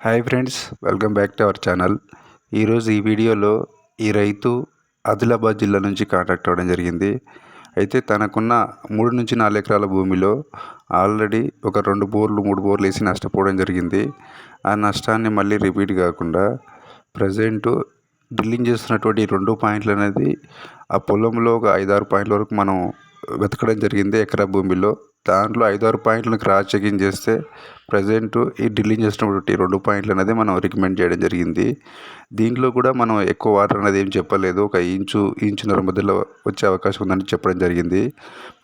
Hi friends welcome back to our channel. ఈరోజు ఈ వీడియోలో ఈ రైతు ఆదిలాబాద్ జిల్లా నుంచి కాంటాక్ట్ అవ్వడం జరిగింది. అయితే తనకున్న మూడు నుంచి నాలుగు ఎకరాల భూమిలో ఆల్రెడీ ఒక రెండు బోర్లు మూడు బోర్లు వేసి నష్టపోవడం జరిగింది. ఆ నష్టాన్ని మళ్ళీ రిపీట్ కాకుండా ప్రజెంట్ డ్రిల్లింగ్ చేస్తున్నటువంటి రెండు పాయింట్లు అనేది ఆ పొలంలో ఒక ఐదారు పాయింట్ల వరకు మనం వెతకడం జరిగింది ఎకరా భూమిలో. దాంట్లో ఐదారు పాయింట్లను క్రాస్ చెకింగ్ చేస్తే ప్రజెంట్ ఈ డ్రిల్లింగ్ చేసినప్పుడు రెండు పాయింట్లు అనేది మనం రికమెండ్ చేయడం జరిగింది. దీంట్లో కూడా మనం ఎక్కువ వాటర్ అనేది ఏం చెప్పలేదు. ఒక ఇంచు ఇంచున్నర మధ్యలో వచ్చే అవకాశం ఉందని చెప్పడం జరిగింది.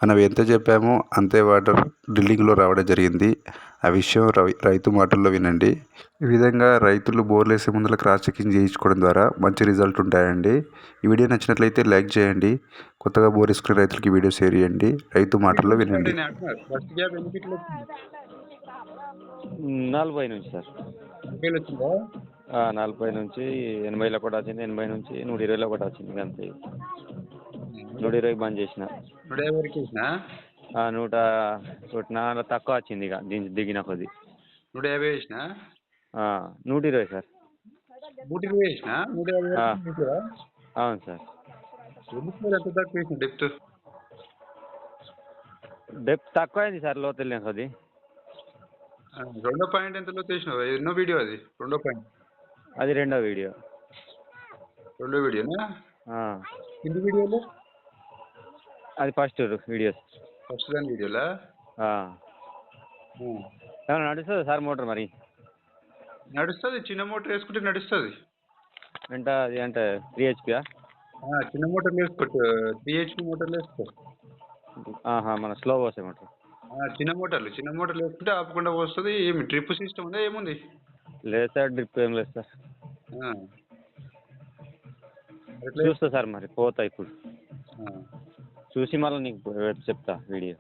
మనం ఎంత చెప్పామో అంతే వాటర్ డ్రిల్లింగ్లో రావడం జరిగింది. ఆ విషయం రై- రైతు మాటల్లో వినండి. ఈ విధంగా రైతులు బోర్లు వేసే ముందర క్రాస్ చెకింగ్ చేయించుకోవడం ద్వారా మంచి రిజల్ట్ ఉంటాయండి. ఈ వీడియో నచ్చినట్లయితే లైక్ చేయండి. కొత్తగా బోర్ వేసుకునే రైతులకి వీడియో షేర్ చేయండి. రైతు మాటల్లో వినండి. ఫస్ట్ గ్యాప్ ఎన్ని ఫీట్లు వచ్చింది? నలభై నుంచి సార్. ఫీల్ వచ్చిందా? ఆ, నలభై నుంచి ఎనభైలో కూడా వచ్చింది ఎనభై నుంచి నూట ఇరవైలో కూడా వచ్చింది అంతే. నూట ఇరవై బంద్ చేసిన. నూట యాభై వరకు వేసినా ఆ, నూట నాలుగు తక్కువ వచ్చింది ఇక దించి దిగిన కొద్ది. నూట యాభై వేసినా ఆ, నూట ఇరవై సార్. నూట ఇరవై వేసినా నూట యాభై ఆ. అవును సార్. ఎందుకు మరి తక్కువ వేసిన డెప్త్? డెప్త్ తక్కువ అయింది సార్ లోతు వెళ్ళిన కొద్ది రెండో పాయింట్ ఎంతలో వేసినావు ఎన్నో వీడియో అది? రెండో పాయింట్. అది రెండో వీడియో. రెండో వీడియోనా? కింది వీడియోలో? అది ఫస్ట్ వీడియోస్. ఫస్ట్ దాని వీడియోలా? నడుస్తుంది సార్ మోటార్ మరి? నడుస్తుంది చిన్న మోటార్ వేసుకుంటే నడుస్తుంది. ఎంత అది అంటే త్రీ హెచ్పియా? చిన్న మోటార్లు వేసుకోవచ్చు త్రీ హెచ్పి మోటార్లు వేసుకో మన స్లో పోసే మోటార్ చిన్న మోటార్లు చిన్న మోటార్లు వేసుకుంటే ఆపకుండా వస్తుంది ఏమి డ్రిప్ సిస్టమ్ ఉందా ఏముంది? లేదు సార్ డ్రిప్ ఏం లేదు సార్. ఆ. ఎట్లా? చూస్తా సార్ మరి పోతా ఇప్పుడు. ఆ. చూసి మళ్ళీ నీకు చెప్తా వీడియో.